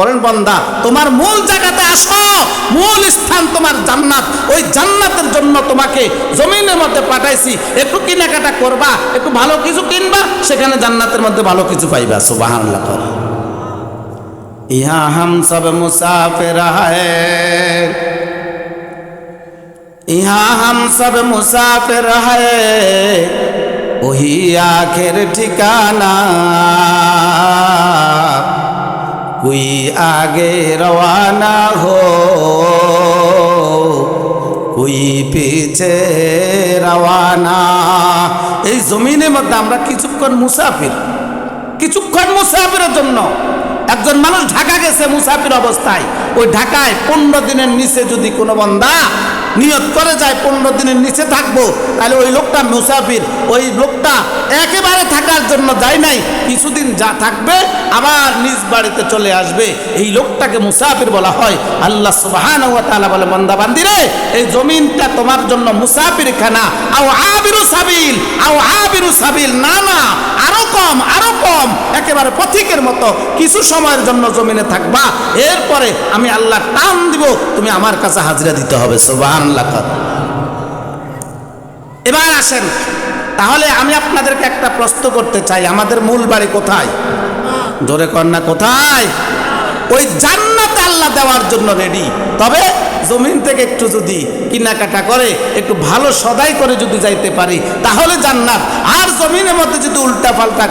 বলেন বন্দা, তোমার মূল জায়গাতে আসো মূল স্থান তোমার জান্নাত। ওই জান্নাতের জন্য তোমাকে জমিনের মধ্যে পাঠাইছি, একটু কেনাকাটা করবা, একটু ভালো কিছু কিনবা, সেখানে জান্নাতের মধ্যে ভালো কিছু পাইবা কর। ইহা হাম সব মুসাফির ইহা হাম সব মুসাফির ওহি আখের ঠিকানা। کوئی آگے রওয়ানা ہو کوئی پیچھے রওয়ানা। এই জমিনের মধ্যে আমরা কিছুক্ষণ মুসাফির, কিছুক্ষণ মুসাফিরের জন্য একজন মানুষ ঢাকা গেছে মুসাফির অবস্থায়। ওই ঢাকায় পনেরো দিনের নিচে যদি কোনো বন্দা নিয়ত করে যায়, পনেরো দিনের নিচে থাকব। তাহলে ওই লোকটা মুসাফির, ওই লোকটা একেবারে থাকার জন্য যায় নাই, কিছুদিন যা থাকবে আবার নিজ বাড়িতে চলে আসবে। এই লোকটাকে মুসাফির বলা হয়। আল্লাহ সুবাহান বলে, বন্দা, বান্দিরে, এই জমিনটা তোমার জন্য মুসাফির খানা আও আবিরু সাবিল, আও আবিরু সাবিল, না না, আরও কম আরও কম, একেবারে পথিকের মতো। কিছু সময়ের জন্য জমিনে থাকবা। এরপরে আমি আল্লাহ টান দিব, তুমি আমার কাছে হাজিরা দিতে হবে, সুবাহান। এবার আসেন, তাহলে আমি আপনাদেরকে একটা প্রশ্ন করতে চাই, আমাদের মূল বাড়ি কোথায়? জোরে কন্যা কোথায়? ওই জান্নাতে আল্লাহ দেওয়ার জন্য রেডি তবে জমিন থেকে একটু যদি কেনাকাটা করে, একটু ভালো সদাই করে যদি যাইতে পারি, তাহলে জান্নাত। আর জমিনের মধ্যে যদি উল্টা পাল্টা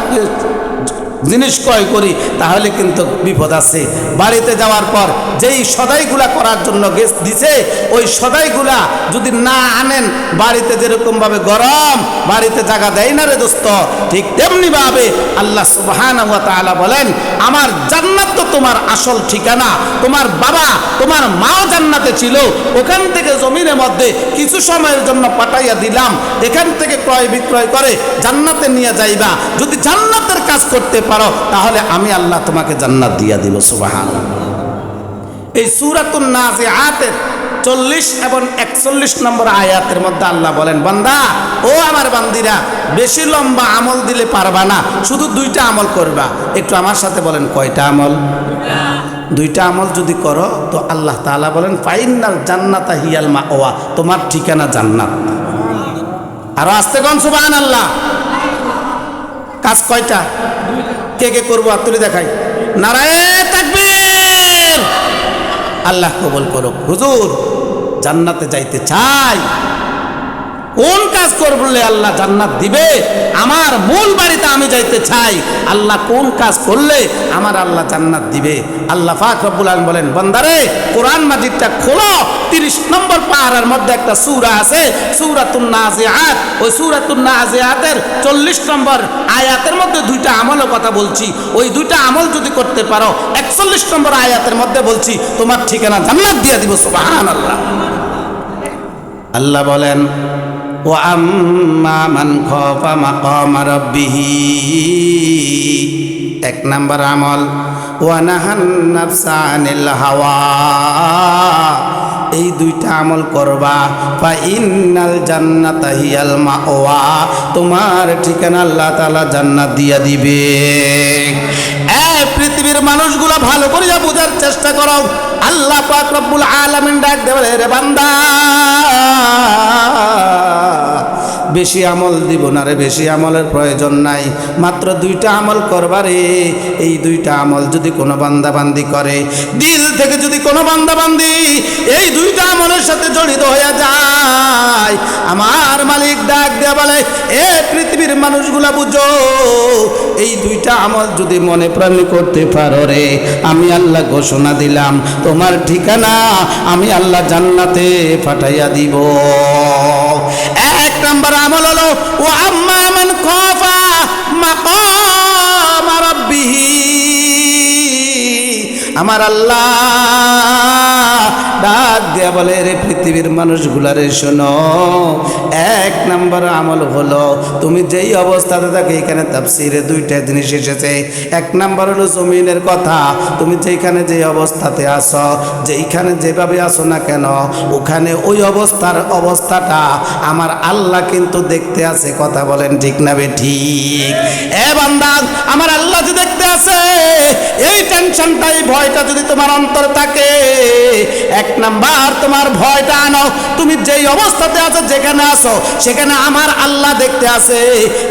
জিনিস ক্রয় করি, তাহলে কিন্তু বিপদ আছে। বাড়িতে যাওয়ার পর যেই সদাইগুলা করার জন্য গেস দিছে, ওই সদাইগুলা যদি না আনেন, বাড়িতে যেরকমভাবে গরম, বাড়িতে জায়গা দেয় না রে দোস্ত, ঠিক তেমনিভাবে আল্লাহ সুবহান বলেন, আমার জান্নাত তো তোমার আসল ঠিকানা, তোমার বাবা, তোমার মাও জান্নাতে ছিল, ওখান থেকে জমিনের মধ্যে কিছু সময়ের জন্য পাঠাইয়া দিলাম, এখান থেকে ক্রয় বিক্রয় করে জান্নাতে নিয়ে যাইবা। যদি জান্নাতের কাজ করতে পারো তাহলে আমি আল্লাহ তোমাকে জান্নাত দিয়া দিব সুবাহান এই সুরাতুন নাজিআতের চল্লিশ এবং একচল্লিশ নম্বর আয়াতের মধ্যে আল্লাহ বলেন, বান্দা, ও আমার বান্দিরা, বেশি লম্বা আমল দিলে পারবা না, শুধু দুইটা আমল করবা। একটু আমার সাথে বলেন, কয়টা আমল? দুইটা আমল যদি করো, তো আল্লাহ তাআলা বলেন, ফাইনাল জান্নাতা হিয়াল মা ওয়া তোমার ঠিকানা জান্নাত। আরও আসতে কন সুবাহান আল্লাহ কাজ কয়টা? কে কে করব? আর তুলে দেখাই। নারায়ণ তাকবীর! আল্লাহ কবল করো হুজুর, জান্নাতে যাইতে চাই। কোন কাজ করলে আল্লাহ জান্নাত দিবে? আমার মূল বাড়িতে আমি যাইতে চাই। আল্লাহ কোন কাজ করলে আমার আল্লাহ জান্নাত দিবে? আল্লাহ ফাক রব্বুল আলম বলেন, বন্দারে, কোরআন মাজিদটা খোলো। তিরিশ নম্বর পাহাড়ের মধ্যে একটা সূরা আছে, সূরাতুন নাজিআত। ওই সূরাতুন নাজিআতের চল্লিশ নম্বর আয়াতের মধ্যে দুইটা আমলের কথা বলছি। ওই দুইটা আমল যদি করতে পারো, একচল্লিশ নম্বর আয়াতের মধ্যে বলছি, তোমার ঠিকানা জান্নাত দিয়ে দিব, সুবহানাল্লাহ। আল্লাহ বলেন ও আম্মা মান খফা মাকাম রাব্বিহি। এক নাম্বার আমল, ওয়া নাহান নাফসা আনিল হাওয়া। এই দুইটা আমল করবা, ফা ইন্নাল জান্নাতা হিয়াল মাওয়া। তোমার ঠিকানা আল্লাহ তাআলা জান্নাত দিয়া দিবে। এই পৃথিবীর মানুষগুলো ভালো করে যা বোঝার চেষ্টা করো। আল্লাহ পাক রব্বুল আলামিন ডাক দেবে রে বান্দা বেশি আমল দিব না রে, বেশি আমলের প্রয়োজন নাই। মাত্র দুইটা আমল করবারে এই দুইটা আমল যদি কোনো বান্দাবান্দি করে, দিল থেকে যদি কোনো বান্দাবান্দি এই দুইটা আমলের সাথে জড়িত হয়ে যায়, আমার মালিক ডাক দেয়া বলে, এ পৃথিবীর মানুষগুলা বুঝো, এই দুইটা আমল যদি মনে প্রাণে করতে পারো রে, আমি আল্লাহ ঘোষণা দিলাম, তোমার ঠিকানা আমি আল্লাহ জান্নাতে পাঠাইয়া দিব। নম্বর আমল হলো ও আম্মা মান মাকাম রাব্বিহি। আমার আল্লাহ ডাক দেয়া বলে রে পৃথিবীর মানুষগুলারে শোনো, এক নম্বর আমল হলো, তুমি যেই অবস্থাতে থাকো, এখানে তাফসিরে দুইটা জিনিস এসেছে। এক নম্বর হলো জমিনের কথা, তুমি যেখানে যে অবস্থাতে আসো যেইখানে যেভাবে আসো না কেন, ওখানে ওই অবস্থার অবস্থাটা আমার আল্লাহ কিন্তু দেখতে আছে, কথা বলেন ঠিক না বে ঠিক? এ বান্দা, আমার আল্লাহ যে দেখতে আছে, এই টেনশনটা এই ভয়টা যদি তোমার অন্তর থাকে, এক নাম্বার, তোমার ভয়টা আনো। তুমি যেই অবস্থাতে আছো, যেখানে আছো, সেখানে আমার আল্লাহ দেখতে আছে।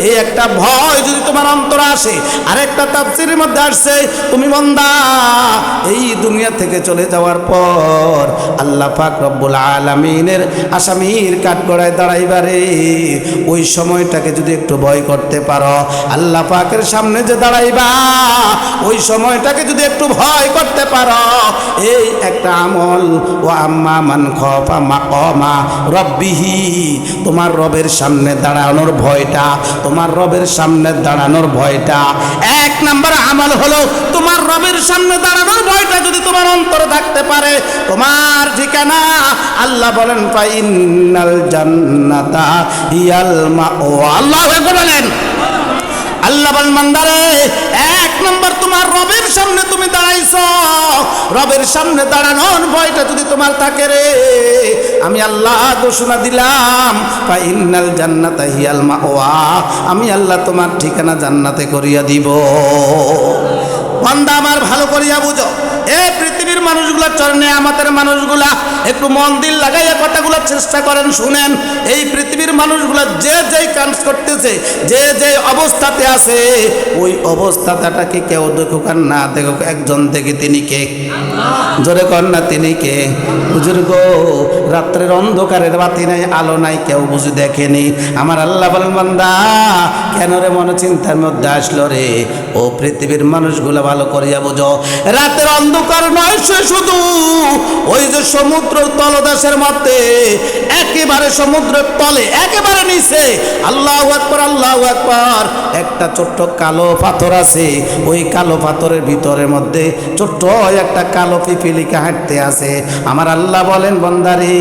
এই একটা ভয় যদি তোমার অন্তর আসে, আরেকটা তাফসিরের মধ্যে আসছে, তুমি বন্দা, এই দুনিয়া থেকে চলে যাওয়ার পর আল্লাহ পাক রব্বুল আলামিনের আসামির কাঠগড়ায় দাঁড়াইবারে ওই সময়টাকে যদি একটু ভয় করতে পারো, আল্লাহ পাকের সামনে যে দাঁড়াইবা, ওই সময়টাকে যদি একটু ভয় করতে পারো, এই একটা আমল আম্মা মান খফা রব্বিহি, তোমার রবের সামনে দাঁড়ানোর ভয়টা, তোমার রবের সামনে দাঁড়ানোর ভয়টা। এক নাম্বার আমল হলো, তোমার রবের সামনে দাঁড়ানোর ভয়টা যদি তোমার অন্তরে থাকতে পারে, তোমার ঠিকানা আল্লাহ বলেন, ফাইনাল জান্নাতা ইয়াল মা ও আল্লাহ বলেন। আল্লাহ বল মান্দারে এক নম্বর তোমার রবের সামনে তুমি দাঁড়াইছ। রবের সামনে দাঁড়ানোর ভয়টা যদি তোমার থাকে রে, আমি আল্লাহ ঘোষণা দিলাম বা ইন্নাল জান্নাতা হিয়াল মাওয়া আমি আল্লাহ তোমার ঠিকানা জান্নাতে করিয়া দিব। বান্দা আমার ভালো করিয়া বুঝো। এ পৃথিবীর মানুষগুলা চরণে, আমাদের মানুষগুলা, একটু মন দিল লাগাইয়া কথাগুলো চেষ্টা করেন, শুনেন। এই পৃথিবীর মানুষগুলা যে যেই কাজ করতেছে, যে যে অবস্থাতে আছে, ওই অবস্থাটাকে কেউ দেখুক আর না দেখুক, একজন দেখে তিনি কে? জোরে কর না তিনি কে? বুজুর্গ রাত্রের অন্ধকারের বাতি নাই, আলো নাই, কেউ বুঝি দেখেনি। আমার আল্লাহ বলেন, বান্দা, কেন রে মনে চিন্তার মধ্যে আসলো রে? ও পৃথিবীর মানুষগুলো ভালো করিয়া বুঝো। রাতের অন্ধকার নয় সে শুধু ওই যে সমুদ্র তলদেশের মধ্যে, একেবারে সমুদ্রের তলে, একেবারে নিচে। আল্লাহ আকবর আল্লাহ আকবর। একটা ছোট্ট কালো পাথর আছে, ওই কালো পাথরের ভিতরের মধ্যে ছোট্ট একটা কালো পিপিলিকা হাঁটতে আছে। আমার আল্লাহ বলেন, বন্দারে,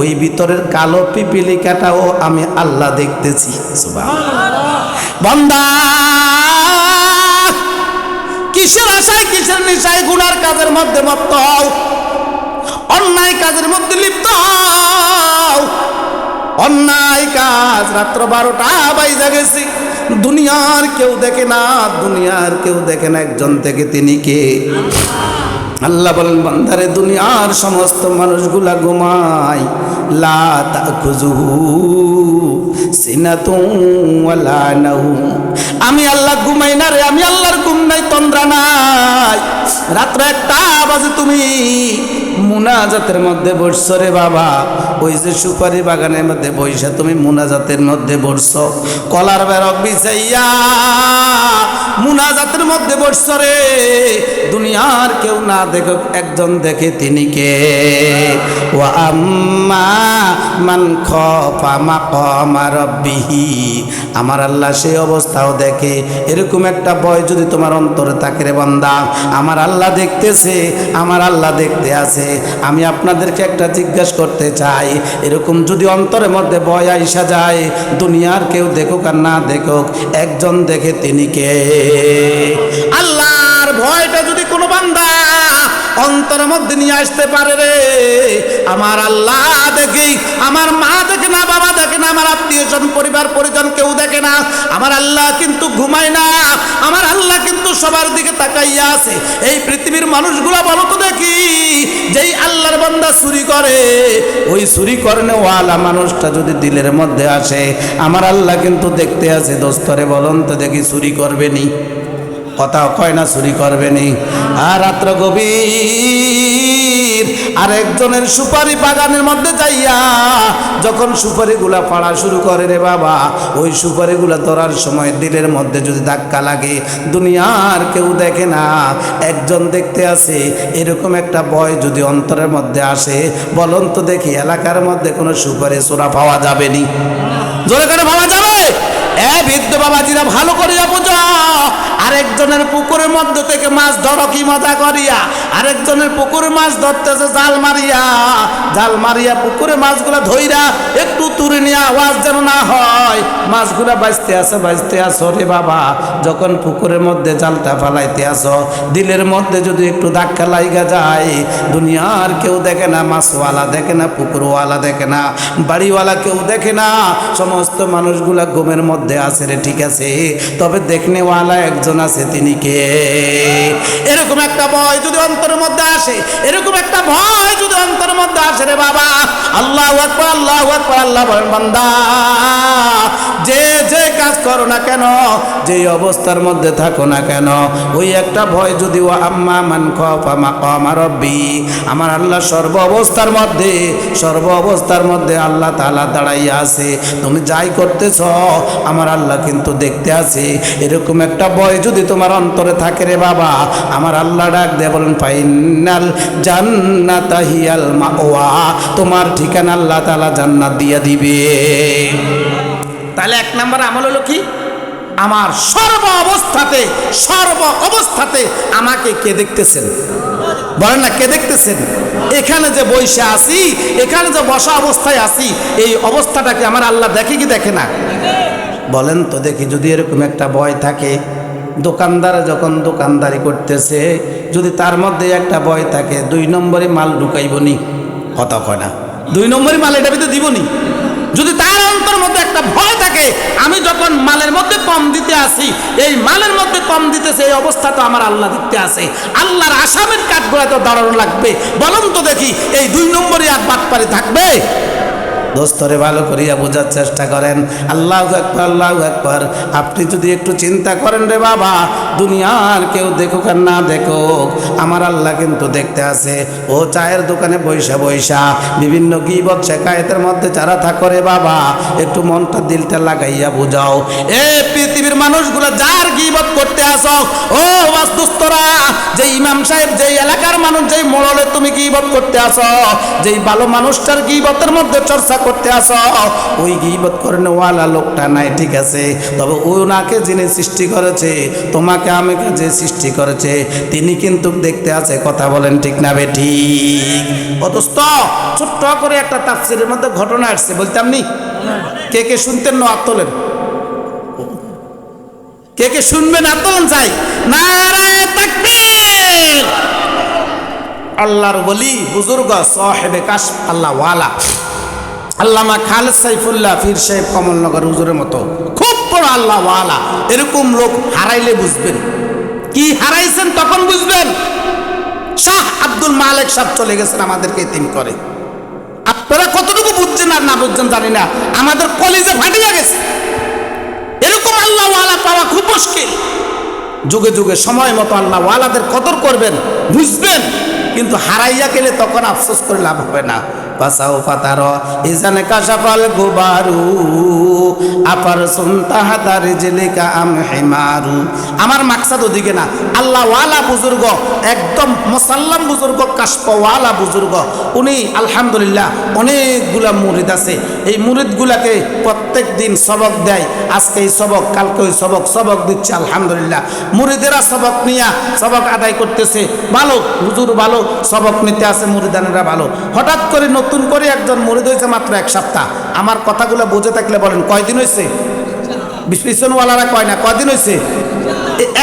ওই ভিতরের কালো পিপিলিকাটাও আমি আল্লাহ দেখতেছি। বন্দা কিসের আশায়, কিসের নিশায় গুনার কাজের মধ্যে মত্ত হও? অন্যায় কাজের মধ্যে লিপ্ত হও। অন্যায় কাজ রাত্র বারোটা বাইজা গেছি। দুনিয়ার কেউ দেখে না, দুনিয়ার কেউ দেখে না একজন থেকে তিনি কে? আল্লাহ বলেন, বান্দারে, দুনিয়ার সমস্ত মানুষগুলা ঘুমায়। লা আমি আল্লাহ ঘুমাই না রে, আমি আল্লাহর ঘুম নাই, তন্দ্রা নাই। রাত্রে একটা বাজে তুমি মুনাজাতের মধ্যে বসছো রে বাবা? ওই যে সুপারি বাগানের মধ্যে বইসা তুমি মুনাজাতের মধ্যে বসছো। কলার বেরক বিছাইয়া মুনাজাতের মধ্যে বসছো রে। দুনিয়ার কেউ না দেখো একজন দেখে তিনি কে? ও আম্মা মান খফা মাকামা রাব্বিহি। আমার আল্লাহ সেই অবস্থাও দেখে। এরকম একটা ভয় যদি তোমার অন্তরে থাকে রে বান্দা। আমার আল্লাহ দেখতেছে, আমার আল্লাহ দেখতে আছে। আমি আপনাদেরকে একটা জিজ্ঞাসা করতে চাই। এরকম যদি অন্তরের মধ্যে ভয় আইসা যায়, দুনিয়ার কেউ দেখুক আর না দেখুক, একজন দেখে তিনি কে? অন্তরের মধ্যে নিয়ে আসতে পারে রে। আমার আল্লাহ দেখি, আমার মা দেখে না, বাবা দেখে না, আমার আত্মীয় স্বজন, পরিবার, পরিজন কেউ দেখে না। আমার আল্লাহ কিন্তু ঘুমায় না, আমার আল্লাহ কিন্তু সবার দিকে তাকাইয়া আছে। এই পৃথিবীর মানুষগুলো বলো তো দেখি, যেই আল্লাহর বান্দা চুরি করে, ওই চুরি করনে ওয়ালা মানুষটা যদি দিলের মধ্যে আসে, আমার আল্লাহ কিন্তু দেখতে আছে। দোস্তরে বলুন তো দেখি চুরি করবে নি। কথা কয় না, চুরি করবে নি। আর রাত্র গভীর আর একজনের সুপারি বাগানের মধ্যে যাইয়া যখন সুপারিগুলা পাড়া শুরু করে রে বাবা, ওই সুপারিগুলা ধরার সময় দিলের মধ্যে যদি ধাক্কা লাগে, দুনিয়ার কেউ দেখে না। একজন দেখতে আসে, এরকম একটা ভয় যদি অন্তরের মধ্যে আসে, বলুন তো দেখি এলাকার মধ্যে কোনো সুপারি চোরা পাওয়া যাবে নি? জোরে করে পাওয়া যাবে? এ বৃদ্ধ বাবাজিরা, ভালো করে বুঝো আরেকজনের পুকুরের মধ্যে থেকে মাছ ধরো কি মজা করিয়া? আরেকজনের পুকুরে মাছ ধরতেছে, জাল মারিয়া। জাল মারিয়া পুকুরে মাছগুলা ধইরা একটু তুলে নিয়ে আওয়াজ যেন না হয়। মাছগুলা বাঁচতে আসে বাঁচতে আসো রে বাবা। যখন পুকুরের মধ্যে জালটা ফালাইতে আসো দিলের মধ্যে যদি একটু ধাক্কা লাইগা যায়, দুনিয়ার কেউ দেখে না, মাছওয়ালা দেখে না, পুকুরওয়ালা দেখে না, বাড়িওয়ালা কেউ দেখে না। সমস্ত মানুষগুলা ঘুমের মধ্যে আছে রে, ঠিক আছে। তবে দেখনেওয়ালা একজন আছে তিনি কে? এরকম একটা ভয় যদি অন্তরের মধ্যে আসে, এরকম একটা ভয় যদি অন্তরের মধ্যে আসে রে বাবা, আল্লাহ আকবার আল্লাহ আকবার, আল্লাহ বলেন, বান্দা, যে যে কাজ করো না কেন, যে অবস্থার মধ্যে থাকো না কেন, ওই একটা ভয় যদি ও আম্মা মান খফা মাকামা রব্বি, আমার আল্লাহ সর্ব অবস্থার মধ্যে, সর্ব অবস্থার মধ্যে আল্লাহ তাআলা দাঁড়াইয়া আছে। তুমি যাই করতেছ, আমার আল্লাহ কিন্তু দেখতে আছে। এরকম একটা ভয় যদি তোমার অন্তরে থাকে রে বাবা, আমার আল্লাহ ডাক দিয়ে বলেন, ফাইনাল জান্নাত হিয়াল মাওয়া, তোমার ঠিকানা আল্লাহ তাআলা জান্নাত দিয়ে দিবে। তাহলে এক নাম্বার আমল হলো কি? আমার সর্ব অবস্থাতে সর্ব অবস্থাতে আমাকে কে দেখতেছেন? বলেন না, কে দেখতেছেন? এখানে যে বৈশা আছি, এখানে যে বসা অবস্থায় আছি, এই অবস্থাটাকে আমার আল্লাহ দেখে কি দেখে না? বলেন তো দেখি, যদি এরকম একটা ভয় থাকে দোকানদার যখন দোকানদারি করতেছে, যদি তার মধ্যে একটা ভয় থাকে, দুই নম্বরে মাল ঢুকাইবনি কথা কয় না। দুই নম্বরে মাল এটা ভিতরে দিবনি যদি তার অন্তর মধ্যে একটা ভয় থাকে, আমি যখন মালের মধ্যে কম দিতে আসি, এই মালের মধ্যে কম দিতেছে, এই অবস্থা তো আমার আল্লাহ দেখতে আসে আল্লাহর আসামের কাঠগোড়া তো দাঁড়ানো লাগবে। বলুন তো দেখি, এই দুই নম্বরে আর বাটপারে থাকবে? দোস্তরে ভালো করিয়া বোঝার চেষ্টা করেন। আল্লাহ একবার আল্লাহ একবার আপনি যদি একটু চিন্তা করেন রে বাবা, দুনিয়ার কেউ দেখুক আর না দেখুক, আমার আল্লাহ কিন্তু দেখতে আছে। ও চায়ের দোকানে বৈশা বৈশা, বিভিন্ন গিবত শেখায়তের মধ্যে যারা থাকো রে বাবা, একটু মনটা দিলটা লাগাইয়া বুঝাও। এ পৃথিবীর মানুষগুলো যার গিবত করতে আসো, ও বাস্তুস্তরা, যে ইমাম সাহেব যেই এলাকার মানুষ যেই মোড়লে তুমি গিবত করতে আসো, যেই ভালো মানুষটার গিবতের মধ্যে চর্চা করতে আসো। ওই গিবত করেন ওয়ালা লোকটা নাই, ঠিক আছে? তবে ওনাকে যিনি সৃষ্টি করেছে, তোমাকে আমাকে যে সৃষ্টি করেছে, তিনি কিন্তু দেখতে আছে, কথা বলেন ঠিক না বে ঠিক? অথস্ত ছোট্ট করে একটা তাফসিরের মধ্যে ঘটনা আসছে, বলতাম নি? কে কে শুনতেন না আত্মলেন কে কে শুনবেন আন্দোলন চাই আল্লাহর বলি বুজুর্গ সাহেবে কাশ আল্লাহ ওয়ালা আল্লামা খালেদ সাইফুল্লাহ ফির সাহেব কমলনগর হুজুরের মতো। খুব বড় আল্লাহ ওয়ালা। এরকম লোক হারাইলে বুঝবেন। কি হারাইছেন তখন বুঝবেন? শাহ আব্দুল মালেক সাহেব চলে গেছেন আমাদেরকে তিন করে। আপনারা কতটুকু বুঝছেন আর না বুঝছেন জানি না। আমাদের কলেজে ফাটিয়ে গেছে। এরকম আল্লাহ ওয়ালা পাওয়া খুব মুশকিল। যুগে যুগে সময় মতো আল্লাহ ওয়ালাদের কদর করবেন, বুঝবেন। কিন্তু হারাইয়া গেলে তখন আফসোস করে লাভ হবে না। পাসাও পাতার ইজানে গোবারু, আপার জেলিকা আম হেমারু। আমার মাকসাদ ওদিকে না, আল্লাহ ওয়ালা বুজুর্গ, একদম মোসাল্লাম বুজুর্গ কাশপওয়ালা বুজুর্গ। উনি আলহামদুলিল্লাহ অনেকগুলা মুরিদ আছে। এই মুরিদগুলাকে প্রত্যেক দিন সবক দেয়। আজকে এই সবক, কালকে ওই সবক সবক দিচ্ছে, আলহামদুলিল্লাহ। মুরিদেরা সবক নিয়া সবক আদায় করতেছে। ভালো, হুজুর ভালো সবক নিতে আছে মুরিদানেরা ভালো। হঠাৎ করে নতুন করে একজন মুরিদ হয়েছে মাত্র এক সপ্তাহ। আমার কথাগুলো বুঝে থাকলে বলেন, কয়দিন হয়েছে? পিছনওয়ালারা কয় না, কয়দিন হয়েছে?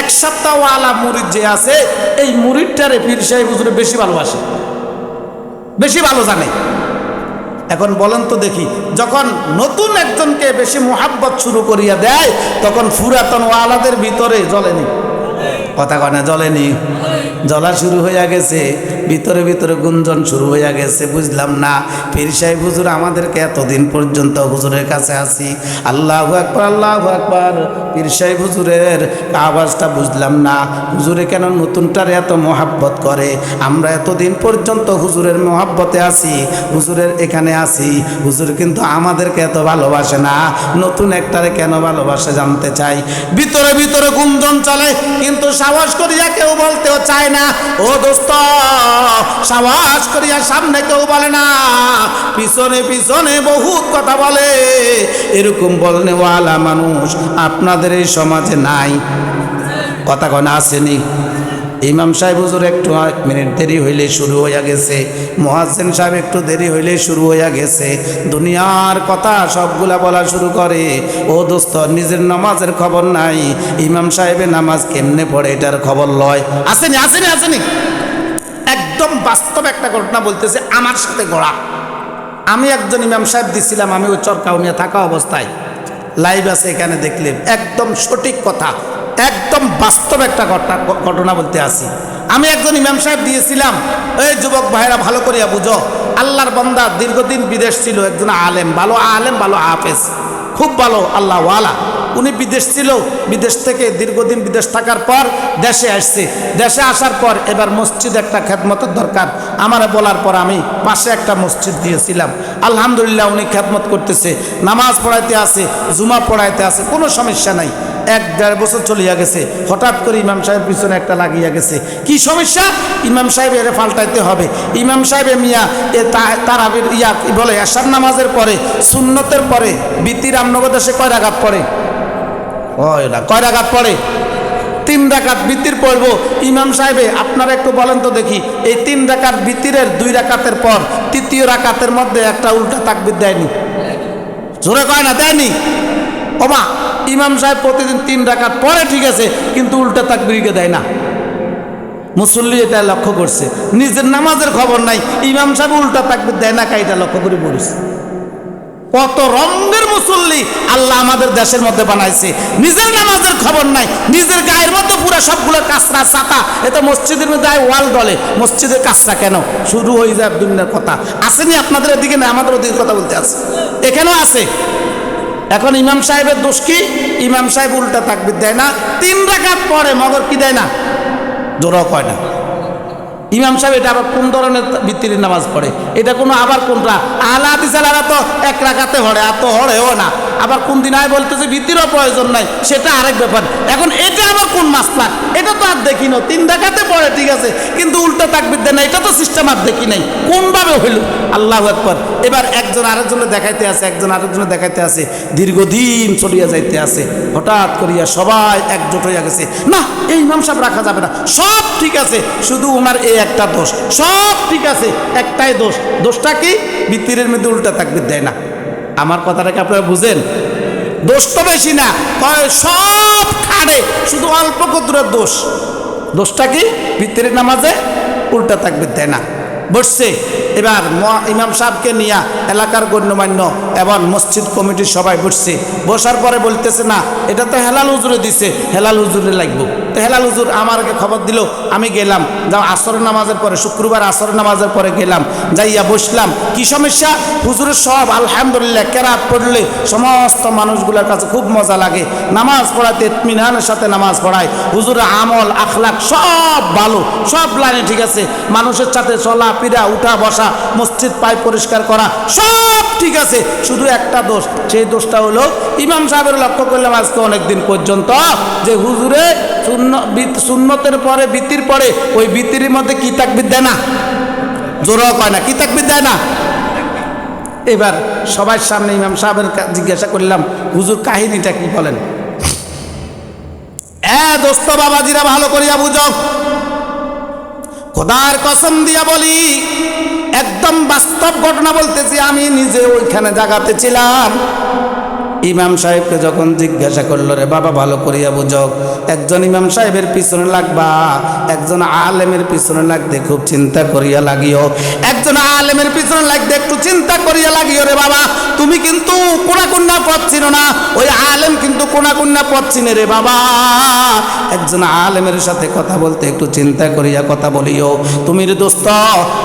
এক সপ্তাহওয়ালা মুরিদ যে আছে, এই মুরিদটারে পীর সাহেব হুজুরে বেশি ভালোবাসে। বেশি ভালো জানে। এখন বলেন তো দেখি, যখন নতুন একজনকে বেশি মোহাব্বত শুরু করিয়া দেয়, তখন ফুরাতন ওয়ালাদের ভিতরে জ্বলেনি কথা কনে জ্বলেনি জ্বলা শুরু হয়ে গেছে। ভিতরে ভিতরে গুঞ্জন শুরু হইয়া গেছে, বুঝলাম না। পীর সাহেব, হুজুর, আমাদেরকে এতদিন পর্যন্ত হুজুরের কাছে আসি আল্লাহ আকবর আল্লাহ আকবর। পীর সাহেব, হুজুরের আওয়াজটা বুঝলাম না। হুজুরে কেন নতুনটার এত মোহাব্বত করে? আমরা এতদিন পর্যন্ত হুজুরের মোহাব্বতে আসি হুজুরের এখানে আসি হুজুর কিন্তু আমাদেরকে এত ভালোবাসে না। নতুন একটারে কেন ভালোবাসে জানতে চাই? ভিতরে ভিতরে গুঞ্জন চলে, কিন্তু সাহস করিয়া কেউ বলতেও চায় না। ও দোস্ত! সাহস করিয়া সামনে কেউ বলে না। পিছনে পিছনে বহুত কথা বলে। এরকম বলনেওয়ালা মানুষ আপনাদের এই সমাজে নাই। কথা কনা আসেনি। ইমাম সাহেব হুজুর একটু এক মিনিট দেরি হইলে শুরু হইয়া গেছে। মহাজেন সাহেব একটু দেরি হইলে শুরু হইয়া গেছে। দুনিয়ার কথা সবগুলা বলা শুরু করে। ও দোস্ত, নিজের নামাজের খবর নাই। ইমাম সাহেবের নামাজ কেমনে পড়ে এটার খবর লয়। আসেনি আসেনি আসেনি। একদম বাস্তব একটা ঘটনা বলতেছে আমার সাথে গড়া। আমি একজন ইমাম সাহেব দিছিলাম, আমি ওই চরকাউনিয়া থাকা অবস্থায়। লাইভ আছে এখানে দেখলে একদম সঠিক কথা, একদম বাস্তব একটা ঘটনা ঘটনা বলতে আসি আমি একজন ইমাম সাহেব দিয়েছিলাম, এই যুবক ভাইরা, ভালো করিয়া বুঝো, আল্লাহর বন্দা দীর্ঘদিন বিদেশ ছিল, একজন আলেম, ভালো আলেম, ভালো হাফেজ, খুব ভালো, আল্লাহ ওয়ালা। উনি বিদেশ ছিল, বিদেশ থেকে দীর্ঘদিন বিদেশ থাকার পর দেশে আসছে। দেশে আসার পর এবার মসজিদ একটা খেদমতের দরকার। আমার বলার পর আমি পাশে একটা মসজিদ দিয়েছিলাম। আলহামদুলিল্লাহ উনি খেদমত করতেছে। নামাজ পড়াইতে আছে, জুমা পড়াইতে আছে, কোনো সমস্যা নাই। এক দেড় বছর চলিয়া গেছে। হঠাৎ করে ইমাম সাহেব পিছনে একটা লাগিয়া গেছে। কি সমস্যা? ইমাম সাহেব এর পাল্টাইতে হবে। ইমাম সাহেব মিয়া, এ তার ইয়া বলে, এশার নামাজের পরে, সুন্নতের পরে বিতির আমনগর দেশে কয় রাগাত পড়ে? না। কয় রাগাত পড়ে? তিন রাকাত বিতির পড়ব। ইমাম সাহেবে, আপনারা একটু বলেন তো দেখি, এই তিন রাকাত বিতিরের দুই রাকাতের পর তৃতীয় রাকাতের মধ্যে একটা উল্টা তাকবির দেয়নি? জোরে কয় না, দেয়নি? ওমা, ইমাম সাহেব প্রতিদিন তিন রাকাত পরে ঠিক আছে, কিন্তু উল্টা তাকবিরকে দেয় না। মুসল্লি এটা লক্ষ্য করছে। নিজের নামাজের খবর নাই, ইমাম সাহেব উল্টা তাকবির দেয় না কাইটা লক্ষ্য করে পড়েছে। কত রঙের মুসল্লি আল্লাহ আমাদের দেশের মধ্যে বানাইছে। নিজের নামাজের খবর নাই, নিজের গায়ের মধ্যে পুরো সবগুলো কাঁচরা চাতা এতে মসজিদের আয় ওয়াল ডলে, মসজিদের কাঁচরা কেন? শুরু হয়ে যায় দুনিয়ার কথা। আসেনি আপনাদের এদিকে? না, আমাদের ওদিকে কথা বলতে আছে। এখানেও আছে। এখন ইমাম সাহেবের দোষ কি? ইমাম সাহেব উল্টা তাকবির দেয় না। তিন রাখাত পরে মগর কি দেয় না? জোরাও কয় না। ইমাম সাহেব এটা আবার কোন ধরনের ভিত্তির নামাজ পড়ে? এটা কোনো আবার কোনটা? আহলা হাদিসালারা তো এক রাখাতে হড়ে, আর তো হড়েও না। আবার কোন দিন আয় বলতেছে, ভিত্তিরও প্রয়োজন নাই, সেটা আরেক ব্যাপার। এখন এটা আবার কোন মাসলা? এটা তো আর দেখি না, তিন রাখাতে পড়ে, ঠিক আছে, কিন্তু উল্টো তাকবির দেয় না, এটা তো সিস্টেম আর দেখি নাই। কোনভাবে হইল? আল্লাহ একবার এবার একজন আরেকজনে দেখাইতে আছে একজন আরেকজনে দেখাইতে আছে দীর্ঘদিন চলিয়া যাইতে আছে হঠাৎ করিয়া সবাই একজোট হইয়া গেছে, না, এই ইমাম সাহেব রাখা যাবে না, সব ঠিক আছে, শুধু ওনার এই একটা দোষ। সব ঠিক আছে, একটাই দোষ। দোষটা কি? ভিত্তিরের মধ্যে উল্টা তাকবির দেয় না। আমার কথাটাকে আপনারা বুঝেন? দোষ তো বেশি না সব খাড়ে, শুধু অল্প কদুরের দোষ। দোষটা কি? ভিত্তিরের নামাজে উল্টা তাকবির দেয় না। বসছে। এবার ইমাম সাহেবকে নিয়ে এলাকার গণ্যমান্য এবং মসজিদ কমিটির সবাই বসছে। বসার পরে বলতেছে, না, এটা তো হেলাল হুজুরে দিছে। হেলাল হুজুরে লাগবো। তো হেলাল হুজুর আমাকে খবর দিল, আমি গেলাম। যা আসরের নামাজের পরে, শুক্রবার আসরের নামাজের পরে গেলাম। যাইয়া বসলাম। কি সমস্যা? হুজুরের সব আলহামদুলিল্লাহ কেরাত পড়লে সমস্ত মানুষগুলোর কাছে খুব মজা লাগে। নামাজ পড়াতে ইতমিনানের সাথে নামাজ পড়ায়। হুজুরের আমল, আখলাক সব ভালো, সব লাইনে ঠিক আছে। মানুষের সাথে চলা পিড়া উঠা বসা মসজিদ পায় পরিষ্কার করা, সব ঠিক আছে। শুধু একটা দোষ, সেই দোষটা হলো ইমাম সাহেবের লক্ষ্য করলাম আজকে অনেকদিন পর্যন্ত যে হুজুরে শূন্য বিত- পরে, বিতির পরে, ওই বিতির মধ্যে কি তাকবির দেয় না? জোরও কয় না, কি তাকবির দেয় না? এবার সবার সামনে ইমাম সাহেবের জিজ্ঞাসা করলাম, হুজুর কাহিনীটা কি বলেন? দোস্ত বাবাজিরা ভালো করিয়া বুঝো। খোদার কসম দিয়া বলি একদম বাস্তব ঘটনা বলতেছি আমি নিজে ওইখানে জাগাতে ছিলাম। ইমাম সাহেবকে যখন জিজ্ঞাসা করল, রে বাবা, ভালো করিয়া বুঝো, একজন ইমাম সাহেবের পিছনে লাগবা, একজন আলেমের পিছনে লাগতে খুব চিন্তা করিয়া লাগিও, একজন আলেমের পিছনে লাগতে একটু চিন্তা করিয়া লাগিও রে বাবা, তুমি কিন্তু কোনা কুন্না পথ চিনো না, ওই আলেম কিন্তু কোনা কুন্না পথ চিনে রে বাবা। একজন আলেমের সাথে কথা বলতে একটু চিন্তা করিয়া কথা বলিও, তুমি রে দোস্ত,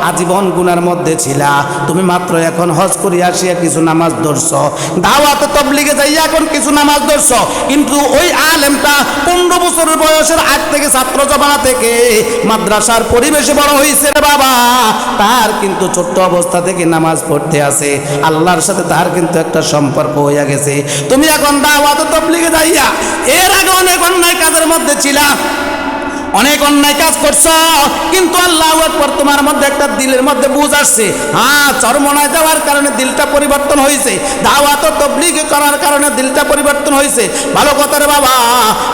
আজীবন গুনার মধ্যে ছিলা, তুমি মাত্র এখন হজ করিয়া আসিয়া কিছু নামাজ ধরছ, দাওয়াতে তবলিগে যাইয়া এখন কিছু নামাজ ধরছ। কিন্তু ওই আলেমটা পনেরো বছরের বয়সের আগ থেকে ছাত্র জমানা থেকে মাদ্রাসার পরিবেশে বড় হয়েছে রে বাবা। তার কিন্তু ছোট্ট অবস্থা থেকে নামাজ পড়তে আছে আল্লাহর সাথে তার কিন্তু একটা সম্পর্ক হইয়া গেছে। তুমি এখন দাওয়াত তবলিগে যাইয়া, এর আগে অনেক অন্যায় কাজের মধ্যে ছিলা। অনেক অন্যায় কাজ করছ, কিন্তু আল্লাহ পর তোমার মধ্যে একটা দিলের মধ্যে বুঝ আসছে। হ্যাঁ চরমনায় যাওয়ার কারণে দিলটা পরিবর্তন হয়েছে। দাওয়াত তবলিগ করার কারণে দিলটা পরিবর্তন হয়েছে। ভালো কথা রে বাবা,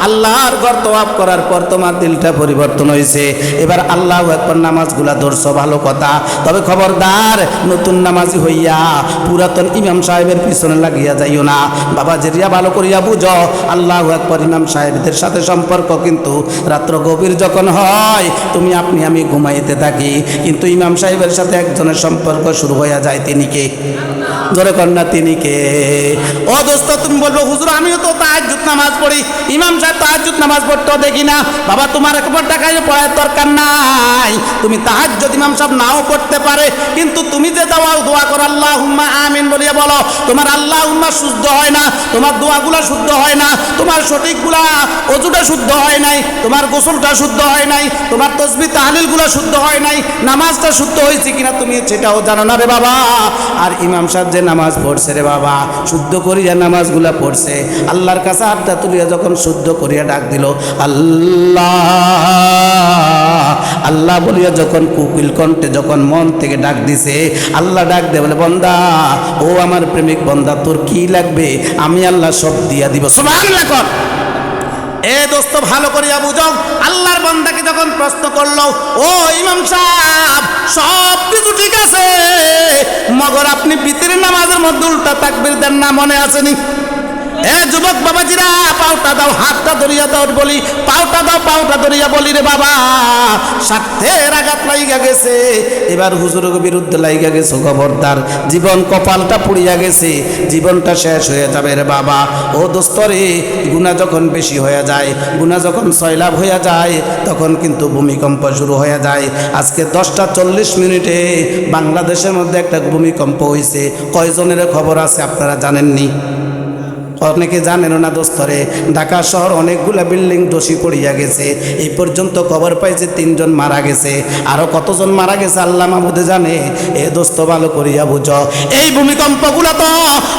আল্লাহর ঘর তোয়াব করার পর তোমার দিলটা পরিবর্তন হয়েছে। এবার আল্লাহ একবার নামাজগুলা ধরছো, ভালো কথা। তবে খবরদার, নতুন নামাজি হইয়া পুরাতন ইমাম সাহেবের পিছনে লাগিয়া যাইও না। বাবা জেরিয়া ভালো করিয়া বুঝো, আল্লাহ একবার ইমাম সাহেবদের সাথে সম্পর্ক কিন্তু রাত্র গভীর যখন হয়, তুমি আপনি, আমি ঘুমাইতে থাকি। কিন্তু ইমাম সাহেবের সাথে একজনের সম্পর্ক শুরু হইয়া যায় তিনি কে জোরে কন্যা তিনি কে ও দোস্ত, তুমি বলব, হুজুর, আমিও নামাজ পড়ি, ইমাম সাহেব তাহাজ্জুদ নামাজ পড়তেও দেখি না। বাবা, তোমার একবার টাকায় পড়ার দরকার নাই। তুমি তাহাজ্জুদ ইমাম সাহেব নাও পড়তে পারে, কিন্তু তুমি যে দাওয়া দোয়া করো আল্লাহ হুম্মা আমিন বলিয়া বলো, তোমার আল্লাহ হুম্মা শুদ্ধ হয় না, তোমার দোয়াগুলা শুদ্ধ হয় না, তোমার সঠিকগুলা অজুটা শুদ্ধ হয় নাই, তোমার গোসলটা শুদ্ধ হয় নাই, তোমার তসবি তাহলিলগুলা শুদ্ধ হয় নাই, নামাজটা শুদ্ধ হয়েছে কিনা তুমি সেটাও জানো না রে বাবা। আর ইমাম সাহেব যে নামাজ পড়ছে রে বাবা, শুদ্ধ করি করিয়া নামাজগুলা পড়ছে, আল্লাহর কাছে হাতটা তুলিয়া যখন শুদ্ধ করিয়া ডাক দিল, আল্লাহ আল্লাহ বলিয়া যখন কুকিল কণ্ঠে যখন মন থেকে ডাক দিছে, আল্লাহ ডাক দে বলে, বন্দা, ও আমার প্রেমিক বন্দা, তোর কি লাগবে? আমি আল্লাহ সব দিয়া দিব। সুবহানাল্লাহ কর। এ দোস্ত, ভালো করিয়া বুঝো, আল্লাহর বান্দাকে যখন প্রশ্ন করল, ও ইমাম সাহেব, সব কিছু ঠিক আছে, মগর আপনি ভিতরে নামাজের মধ্যে উল্টা তাকবির দেন না, মনে আসেনি এ যুবক বাবাজিরা পাউটা দাও, হাতটা ধরিয়া দাও বলি পাউটা দাও পাউটা ধরিয়া বলি রে বাবা। স্বার্থের আঘাত লাইগা গেছে, এবার হুজুরের বিরুদ্ধে লাইগা গেছে খবরদার। জীবন কপালটা পুড়িয়া গেছে, জীবনটা শেষ হয়ে যাবে রে বাবা। ও দোস্তরে, গুণা যখন বেশি হয়ে যায়, গুণা যখন সয়লাভ হয়ে যায়, তখন কিন্তু ভূমিকম্প শুরু হয়ে যায়। আজকে দশটা চল্লিশ মিনিটে বাংলাদেশের মধ্যে একটা ভূমিকম্প হয়েছে কয়জনের খবর আছে আপনারা জানেননি? অনেকে জানেন না দোস্তরে, ঢাকা শহর অনেকগুলা বিল্ডিং দোষী পড়িয়া গেছে। এই পর্যন্ত খবর পাইছে তিনজন মারা গেছে। আরও কতজন মারা গেছে আল্লাহ মাহমুদে জানে। এ দোস্ত ভালো করিয়া বুঝ। এই ভূমিকম্পগুলো তো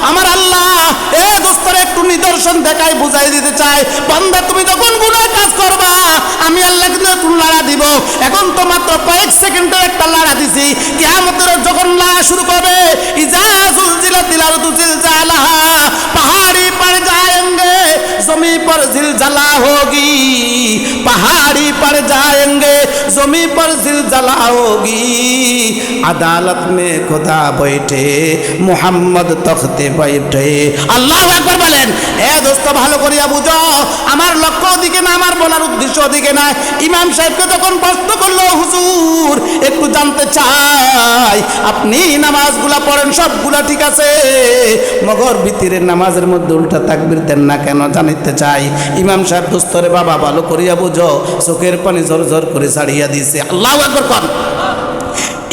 আমার আল্লাহ এ দোস্তরে একটু নিদর্শন দেখাই বুঝাই দিতে চাই তুমি যখন কাজ করবা, আমি আল্লাহ কিন্তু একটু লাড়া দিব। এখন তো মাত্র কয়েক সেকেন্ডের একটা লাড়া দিছি। কিয়ামতের যখন লাড়া শুরু করবে, ইজা জুলজিলাতিল আরদু জিলজালাহা पहाड़ी पर जाएंगे जमी पर जिलजला होगी पहाड़ी पर जाएंगे जमी पर जिलजला होगी अदालत में खुदा बैठे মোহাম্মদ তখতে बैठे আল্লাহ একবার বলেন এ দোস্ত ভালো করিয়া বুঝো আমার লক্ষ্য ওদিকে না আমার বলার উদ্দেশ্য ওদিকে না ইমাম সাহেবকে যখন প্রশ্ন করলো হুজুর একটু জানতে চাই আপনি নামাজগুলা পড়েন সবগুলা ঠিক আছে মগর ভিতরের নামাজের মধ্যে উল্টা তাকবির দেন না কেন জানিতে চাই? ইমাম সাহেব দোস্তরে, বাবা, ভালো করিয়া বুঝো, চোখের পানি ঝর ঝর করে ছাড়িয়া দিছে। আল্লাহ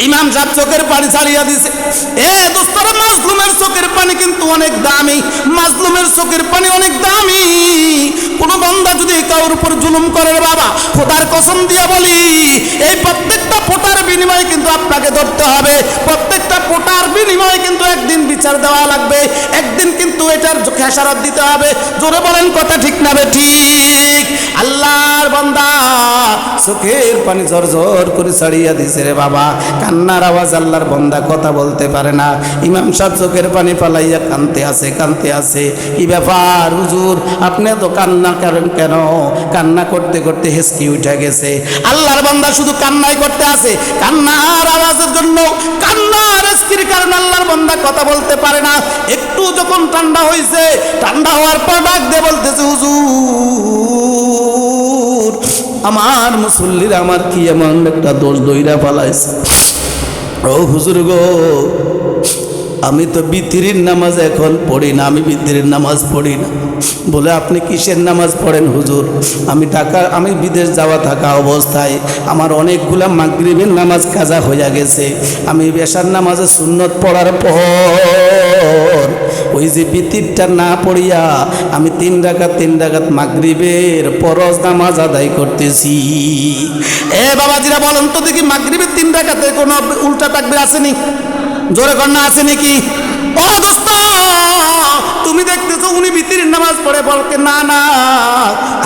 ইমাম সাহেব চোখের পানি ছাড়িয়া দিছে। এ মাজলুমের চোখের পানি কিন্তু অনেক দামি। মাজলুমের চোখের পানি অনেক দামি। কোন বন্দা যদি কারোর উপর জুলুম করে বাবা, খোদার কসম দিয়ে বলি, এই প্রত্যেকটা ফোটার বিনিময়ে কিন্তু আপনাকে ধরতে হবে। প্রত্যেকটা ফোটার বিনিময়ে কিন্তু একদিন বিচার দেওয়া লাগবে, একদিন কিন্তু এটার খেসারত দিতে হবে। জোরে বলেন কথা ঠিক না ঠিক? আল্লাহর বান্দা চোখের পানি ঝর ঝর করে ছাড়িয়া দিছে রে বাবা। কান্নার আওয়াজ আল্লাহর বন্দা কথা বলতে পারে না। ইমাম সাহেব চোখের পানি পালাইয়া কানতে আছে কানতে আছে। কি ব্যাপার হুজুর? আপনি তো কান্না করেন কেন? কান্না করতে করতে হেসকি উঠে গেছে। আল্লাহর বান্দা শুধু কান্নাই করতে আছে। কান্নার আওয়াজের জন্য কান্নার হেসকির কারণে আল্লাহর বান্দা কথা বলতে পারে না। একটু যখন ঠান্ডা হয়েছে ঠান্ডা হওয়ার পর ডাক দিয়ে বলতেছে, হুজুর, আমার মুসল্লির আমার কি এমন একটা দোষ দইরা পালাইছে ও হুজুর গো আমি তো বিতিরির নামাজ এখন পড়ি না, আমি বিতিরির নামাজ পড়ি না। বলে আপনি কিসের নামাজ পড়েন হুজুর? আমি ঢাকা, আমি বিদেশ যাওয়া থাকা অবস্থায় আমার অনেকগুলা মাগরিবের নামাজ কাজা হইয়া গেছে। আমি বেশার নামাজে সুন্নত পড়ার পর ওই যে বিতিরটা না পড়িয়া আমি তিন ডাকাত তিন ডাকাত মাগরিবের পরজ নামাজ আদায় করতেছি। এ বাবাজিরা বলেন তো দেখি মাগরিবের তিন রাগাতে কোনো উল্টা তাকবির আসেনি? জোরে কন্যা, আছে নাকি? ও দোস্ত, তুমি দেখতেছো উনি ভিতরের নামাজ পড়ে, বলকে না না,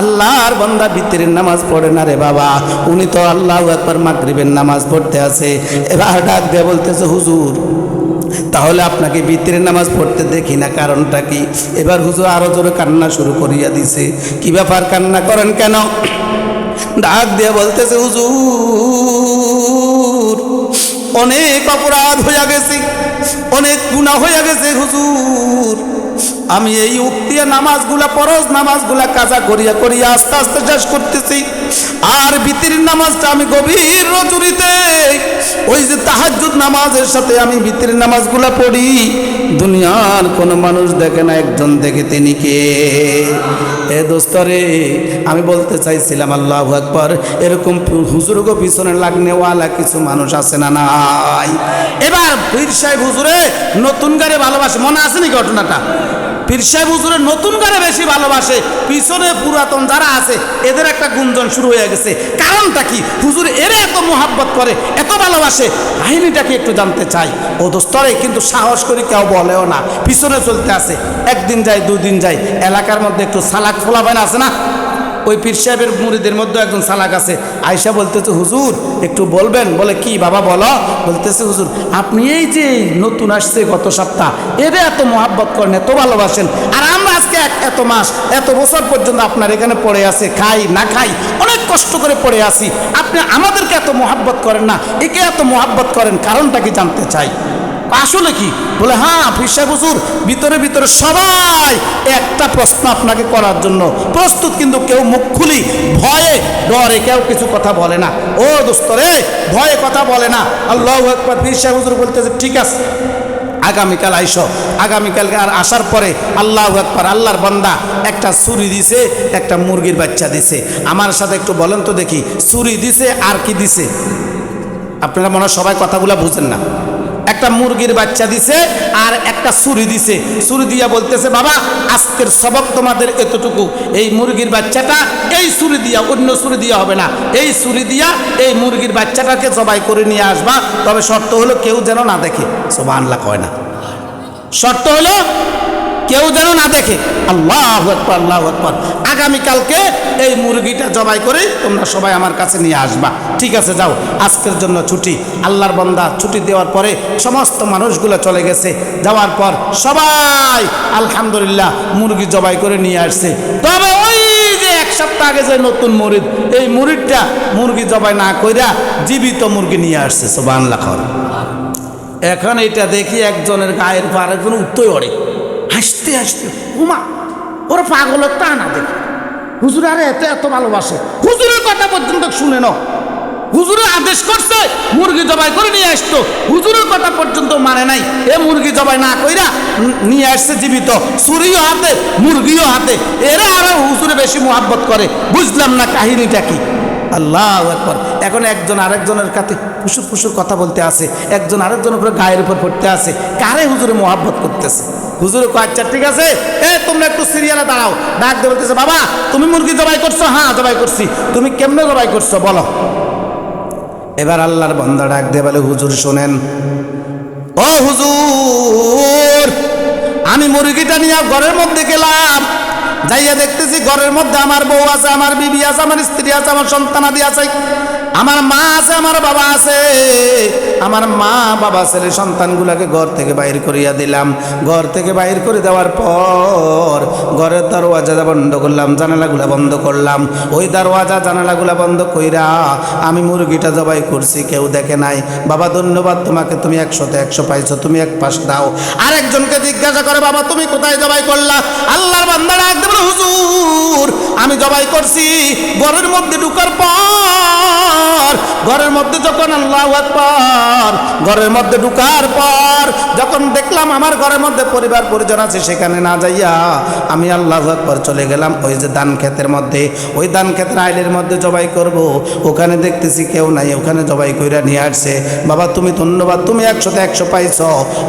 আল্লাহর বান্দা ভিতরের নামাজ পড়ে না রে বাবা। উনি তো আল্লাহ একবার মাগরিবের নামাজ পড়তে আছে। এবার ডাক দিয়ে বলতেছে, হুজুর, তাহলে আপনাকে ভিতরের নামাজ পড়তে দেখি না, কারণটা কি? এবার হুজুর আরও জোরে কান্না শুরু করিয়া দিছে। কি ব্যাপার, কান্না করেন কেন? ডাক দিয়ে বলতেছে, হুজুর অনেক অপরাধ হইয়া গেছে অনেক গুণা হইয়া গেছে হুজুর। আমি এই উক্তিয়া নামাজগুলা পরজ নামাজগুলা কাজা করিয়া করিয়া আস্তে আস্তে শেষ করতেছি। আর বিতির নামাজটা আমি গভীর রজুরিতে ওই যে তাহাজ্জুদ নামাজের সাথে আমি বিতির নামাজগুলা পড়ি। দুনিয়ার কোনো মানুষ দেখে না, একজন দেখে তিনি কে? এ দোস্তরে, আমি বলতে চাইছিলাম, আল্লাহ আকবর, এরকম হুজুরগো পিছনে লাগনেওয়ালা কিছু মানুষ আছে না নাই? এবার পীর সাহেব, হুজুরে, নতুন গাড়ি ভালোবাসে, মনে আছে নি ঘটনাটা? পীর সাহেব হুজুরে নতুন গানে বেশি ভালোবাসে। পিছনে পুরাতন যারা আছে, এদের একটা গুঞ্জন শুরু হয়ে গেছে। কারণটা কি? হুজুর এরে এত মোহাব্বত করে, এত ভালোবাসে। কাহিনীটা কি একটু জানতে চাই। ও দোস্তরে, কিন্তু সাহস করে কেউ বলেও না। পিছনে চলতে আছে। একদিন যায়, দুদিন যায়। এলাকার মধ্যে একটু সালাক ফোলাবেন আছে না? ওই পীর সাহেবের মুড়িদের মধ্যে একজন সালাক আছে। আয়সা বলতেছে, হুজুর, একটু বলবেন? বলে, কি বাবা, বলো। বলতেছে, হুজুর, আপনি এই যে নতুন আসছে গত সপ্তাহ, এরে এত মোহাব্বত করেন, এত ভালোবাসেন, আর আমরা আজকে এত মাস, এত বছর পর্যন্ত আপনার এখানে পড়ে আছে, খাই না খাই, অনেক কষ্ট করে পড়ে আসি আপনি আমাদেরকে এত মোহাব্বত করেন না, একে এত মোহাব্বত করেন, কারণটা কি জানতে চাই? আসলে কি বলে হ্যাঁ ফিরসা হুজুর, ভিতরে ভিতরে সবাই একটা প্রশ্ন আপনাকে করার জন্য। প্রস্তুত কিন্তু কেউ মুখ খুলি, ভয়ে ডরে, কেউ কিছু কথা বলে না। ও দোস্তরে ভয়ে কথা বলে না। আল্লাহ একবার ফিরসা হুজুর বলতেছে, ঠিক আছে, আগামীকাল আইসো। আগামীকালকে আর আসার পরে আল্লাহ একবার আল্লাহর বান্দা একটা ছুরি দিছে, একটা মুরগির বাচ্চা দিছে। আমার সাথে একটু বলেন তো দেখি, ছুরি দিছে আর কি দিছে? আপনারা মনে সবাই কথাগুলো বুঝেন না। একটা মুরগির বাচ্চা দিছে আর একটা ছুরি দিছে। ছুরি দিয়া বলতেছে, বাবা, আজকের সবক তোমাদের এতটুকু। এই মুরগির বাচ্চাটা এই ছুরি দিয়া, অন্য ছুরি দিয়া হবে না। এই ছুরি দিয়া এই মুরগির বাচ্চাটাকে জবাই করে নিয়ে আসবা। তবে শর্ত হলো কেউ যেন না দেখে। সোবা আনলা কয় না। শর্ত হলো কেউ যেন না দেখে। আল্লাহ আল্লাহ আগামীকালকে এই মুরগিটা জবাই করে তোমরা সবাই আমার কাছে নিয়ে আসবা। ঠিক আছে, যাও। আজকের জন্য ছুটি। আল্লাহর বন্দা ছুটি দেওয়ার পরে সমস্ত মানুষগুলো চলে গেছে। যাওয়ার পর সবাই আলহামদুলিল্লাহ মুরগি জবাই করে নিয়ে আসছে। তবে ওই যে এক সপ্তাহ আগে যে নতুন মুরিদ এই মুরিদটা মুরগি জবাই না কইরা জীবিত মুরগি নিয়ে আসছে সোবান লাখর এখন এটা দেখি একজনের গায়ের পর আরেকজন উত্তর হাসতে হাসতে, উমা, ওরা পাগলের তা না দেখে। হুজুর আরে এত এত ভালোবাসে। হুজুরের কথা পর্যন্ত শুনে নাও। হুজুরের আদেশ করছে, মুরগি জবাই করে নিয়ে আসতো। হুজুরের কথা পর্যন্ত মানে নাই। এ মুরগি জবাই না কইরা নিয়ে আসছে জীবিত। সুরিও হাতে, মুরগিও হাতে। এরা আরও হুজুরে বেশি মোহাব্বত করে। বুঝলাম না কাহিনীটা কি। আল্লাহ একবার এখন একজন আরেকজনের কাছে ফুসুর ফুসুর কথা বলতে আছে একজন আরেকজনের উপরে গায়ের উপর পড়তে আছে কারে হুজুরে মোহাব্বত করতেছে? হুজুরে আচ্ছা ঠিক আছে, এ, তোমরা একটু সিরিয়ালে দাঁড়াও। ডাক দিয়ে বলতেছে, বাবা, তুমি মুরগি জবাই করছ? হ্যাঁ জবাই করছি। তুমি কেমনে জবাই করছ? বলো। এবার আল্লাহর বন্দা ডাক দিয়ে বলে, হুজুর, শোনেন। ও হুজুর, আমি মুরগিটা নিয়ে ঘরের মধ্যে গেলাম। যাইয়া দেখতেছি ঘরের মধ্যে আমার বউ আছে, আমার বিবি আছে, আমার স্ত্রী আছে, আমার সন্তানাদি আছে। আমার মা আছে, আমার বাবা আছে। আমার মা, বাবা, ছেলে সন্তানগুলাকে ঘর থেকে বাইর করিয়া দিলাম। ঘর থেকে বাইর করে দেওয়ার পর ঘরের দরওয়াজা বন্ধ করলাম, জানালাগুলা বন্ধ করলাম। ওই দরওয়াজা, জানালাগুলা বন্ধ কইরা আমি মুরগিটা জবাই করছি, কেউ দেখে নাই। বাবা, ধন্যবাদ তোমাকে, তুমি একশোতে একশো পাইছো, তুমি এক পাশ দাও। আরেকজনকে জিজ্ঞাসা করে, বাবা, তুমি কোথায় জবাই করলা? আল্লাহর বান্দারা একদম হুজুর, আমি জবাই করছি। ঘরের মধ্যে ঢুকার পর ঘরের মধ্যে যখন আল্লাহ আকবার, ঘরের মধ্যে ঢুকার পর, যখন দেখলাম আমার ঘরের মধ্যে পরিবার পরিজন আছে, সেখানে না যাইয়া আমি আল্লাহ আকবার চলে গেলাম। ওই যে ধান ক্ষেতের মধ্যে, ওই ধান ক্ষেতের আইলের মধ্যে জবাই করব। ওখানে দেখতেছি কেউ নাই, ওখানে জবাই কইরা নিয়ে আসছে। বাবা, তুমি ধন্যবাদ, তুমি একশোতে একশো পাইছ।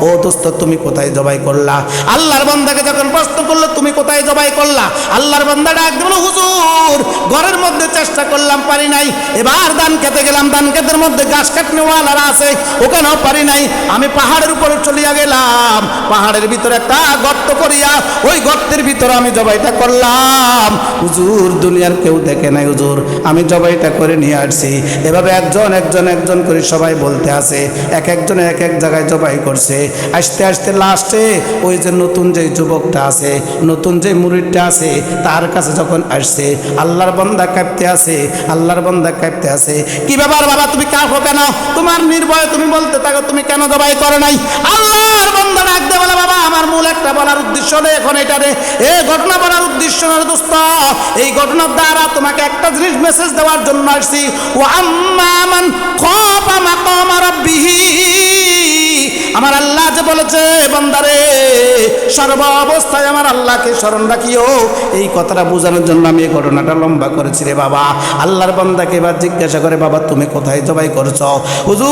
ও দোস্ত, তুমি কোথায় জবাই করলা? আল্লাহর বান্দাকে যখন প্রশ্ন করল, তুমি কোথায় জবাই করলা? আল্লাহর বান্দা ডাক দিল, হুজুর, ঘরের মধ্যে চেষ্টা করলাম, পারি নাই। এবার ধান খেতে গেলাম ধান খেতের মধ্যে ঘাস কাটনেওয়ালারা আছে, ওখানেও পারি নাই। আমি পাহাড়ের উপরে চলিয়া গেলাম, পাহাড়ের ভিতরে একটা গর্ত করিয়া, ওই গর্তের ভিতরে আমি জবাইটা করলাম। হুজুর, দুনিয়ার কেউ দেখে নাই হুজুর, আমি জবাইটা করে নিয়ে আসছি। এভাবে একজন একজন একজন করে সবাই বলতে আছে, এক একজন এক এক জায়গায় জবাই করছে। আসতে আসতে লাস্টে ওই যে নতুন যে যুবকটা আছে, নতুন যে মুরিদটা আছে, তার কাছে যখন আসছে, আল্লাহর বন্দা কাঁপতে আছে, আল্লাহর বন্দা কাঁপতে আছে কি ব্যাপার বাবা, তুমি কাঁপো কেন তোমার নির্ভয় তুমি বলতে থাকো, তুমি কেন জবাই করো নাই? আল্লাহর বন্দা ডাকতে বলে বাবা, আমার মূল একটা বলার উদ্দেশ্য নেই এখন এটা রে এ ঘটনা বলার উদ্দেশ্য নয় দোস্ত, এই ঘটনার দ্বারা তোমাকে একটা জিনিস মেসেজ দেওয়ার জন্য আসছি। ও আম্মা মান খাফা মাকামা রাব্বিহি। আমার আল্লাহ যে বলেছে, বান্দারে সর্ব অবস্থায় আমার আল্লাহকে স্মরণ রাখিও। এই কথাটা বোঝানোর জন্য আমি এই ঘটনাটা লম্বা করেছি রে বাবা। আল্লাহর বান্দাকে এবার জিজ্ঞাসা করে বাবা তুমি কোথায় জবাই করছ? হুজুর